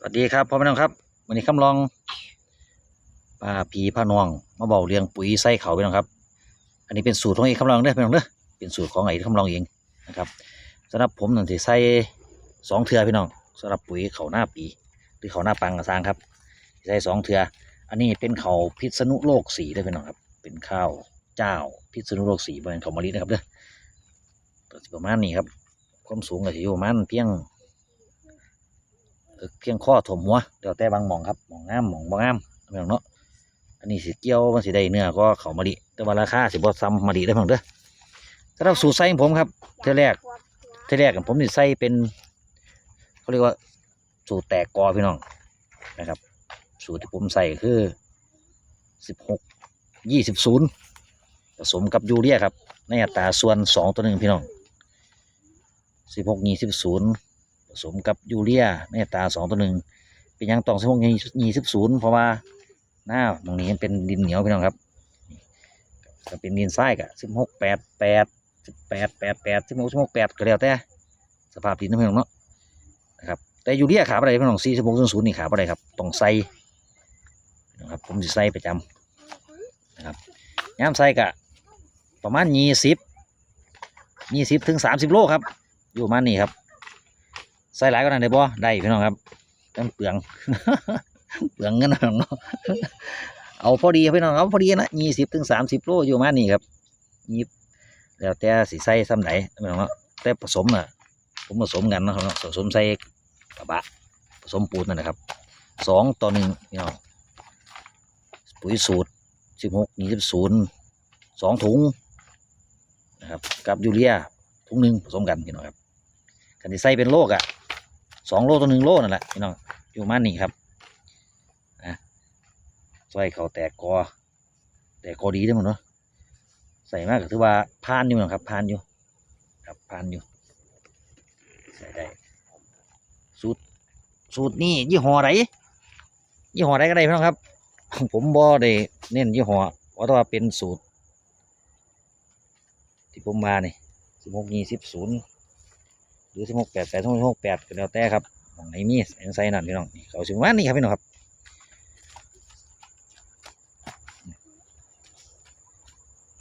สวัสดีครับพ่อแม่น้องครับวันนี้คำลองป้าผีพานองมาบอกเรียงปุ๋ยใส่เขาไปน้องครับ อันนี้เป็นสูตรของไอ้คำลองเด้อพี่น้องเด้อเป็นสูตรของไอ้คำลองเองนะครับสำหรับผมนั่นสิใส่สองเทือพี่น้องสำหรับปุ๋ยเขาหน้าปีหรือเขาหน้าปังกระซางครับใส่สองเทืออันนี้เป็นเขาพิษณุโลกสีเด้อพี่น้องครับ เป็นข้าวเจ้าพิษณุโลกสีบริเวณเขามะลินะครับเด้อตัวสิประมาณนี้ครับความสูงก็จะอยู่ประมาณเพียง เพียงข้อถมหัวเดี๋ยวแต่บางหมองครับหมองงามหมองบ่งงามเมืองเนาะอันนี้สิเกี่ยวมันสิได้เนื้อก็เขามะลิแต่ว่าราคาสิบ่ซ้ำมะลิได้อเพียงเด้อสำหรับสูตรใส่ของผมครับเท่าแรกเท่าแรกผมสิใส่เป็นเขาเรียกว่าสูตรแตกกอพี่น้องนะครับ สูตรที่ผมใส่คือสิบหกยี่สิบศูนย์ผสมกับยูเรียครับในอัตราส่วนสองต่อหนึ่งพี่น้องสิบหกยี่สิบศูนย์ สมกับยูเรียในตาสองต่อหนึ่งเป็นยังตองสิบหกยี่สิบศูนย์เพราะว่าหน้าตรงนี้เป็นดินเหนียวพี่น้องครับก็เป็นดินทรายกะสิบหกแปดแปดสิบแปดแปดแปดสิบหกสิบหกแปดก็แล้วแต่สภาพดินนะพี่น้องเนาะนะครับแต่ยูเรียขาอะไรพี่น้องสี่สิบหกศูนย์นี่ขาอะไรครับตองใส่นะครับผมจะใส่ประจำนะครับย้ำใส่กะประมาณยี่สิบยี่สิบถึงสามสิบโลครับ อยู่มานี้ครับ ใส่หลายก็ได้ได้บ่ได้พี่น้องครับต้องเปลืองเปลืองเงินนะเนาะเอาพอดีพี่น้องเอาพอดีนะยี่สิบถึงสามสิบโลอยู่มานี้ครับยี่แล้วแต่สิใส่ซ้ำไหนพี่น้องเนาะแต่ผสมน่ะผมผสมกันนะครับเนาะผสมใส่กระบะผสมปูนนั่นนะครับสองต่อหนึ่งพี่น้องปุ๋ยสูตรสิบหกยี่สิบศูนย์สองถุงนะครับกับยูเรียถุงหนึ่งผสมกันพี่น้องครับกันที่ใส่เป็นโลกอะ สองโลต่อหนึ่งโลนั่นแหละพี่น้องอยู่มานี้ครับนะใส่เขาแตกกอแตกกอดีได้หมดเนาะใส่มากก็ถือว่าพานอยู่นะครับพานอยู่ ครับพานอยู่ใส่ได้สูตรสูตรนี่ยี่ห้อไรยี่ห้อไรก็ได้พี่น้องครับ ผมบ่ได้เน้นยี่ห้อเพราะว่าเป็นสูตร ที่ผมมาเนี่ยสิบหกยี่สิบศูนย์ รือสิบหกแปดแปดสิบหกแปดก็แล้วแต่ครับของไหนมีใส่ใส่นั่นพี่น้องนี่เขาสิว่านี่ครับพี่น้องครับ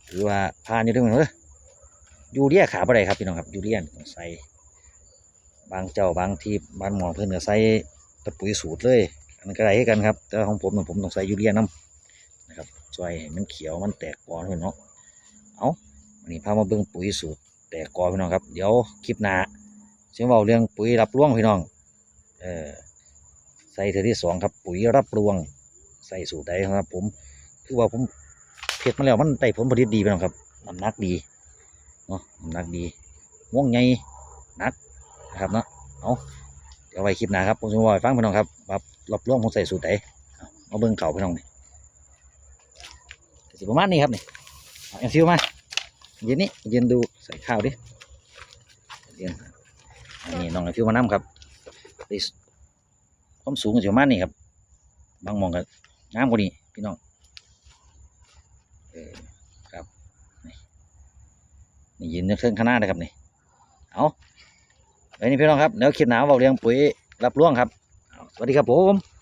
ถือว่าผ่านอยู่ด้วยมั้งเออยูเรียขาบ่ได้ครับพี่น้องครับยูเรียต้องใส่บางเจ้าบางที่บางหมอเพิ่อนก็ใส่ตะปุ๋ยสูตรเลยอันก็ได้คือกันครับแต่ของผมน่ะผมต้องใส่ยูเรียน้ำนะครับช่วยมันเขียวมันแตกกอเพื่อนเนาะเอาวันนี้พามาเบิ่งปุ๋ยสูตรแต่กอพี่น้องครับ เดี๋ยวคลิปหน้า เสียงเบาเรื่องปุ๋ยรับรวงพี่น้อง เออใส่เทอที่สองครับ ปุ๋ยรับรวง ใส่สูตรใดครับ ผม คือว่าผมเพ็ดมาแล้วมันได้ผลผลิตดีพี่น้องครับน้ำหนักดีเนาะน้ำหนักดีม่วงใหญ่หนักนะครับเนาะเอาเดี๋ยวไว้คลิปหน้าครับผมจะมาบอกให้ฟังพี่น้องครับว่ารับรวงผมใส่สูตรใดเอามาเบิ่งเข่าพี่น้องนี่สิประมาณนี้ครับนี่เอาแอนฟิวมายืนนี่ยืนดูใส่ข้าวดิเยืนอั นนี้น้องไอฟิวมาน้ำครับความสูงก็จะประมาณนี้ครับ บางมองกับน้ำกว่านี้พี่น้องเออครับนี่ยืนเครื่องข้างหน้าเลยครับนี่เอาไว้นี่พี่น้องครับเดี๋ยวคลิปหนาวบอกเรียงปุ๋ยรับร่วงครับสวัสดีครับผม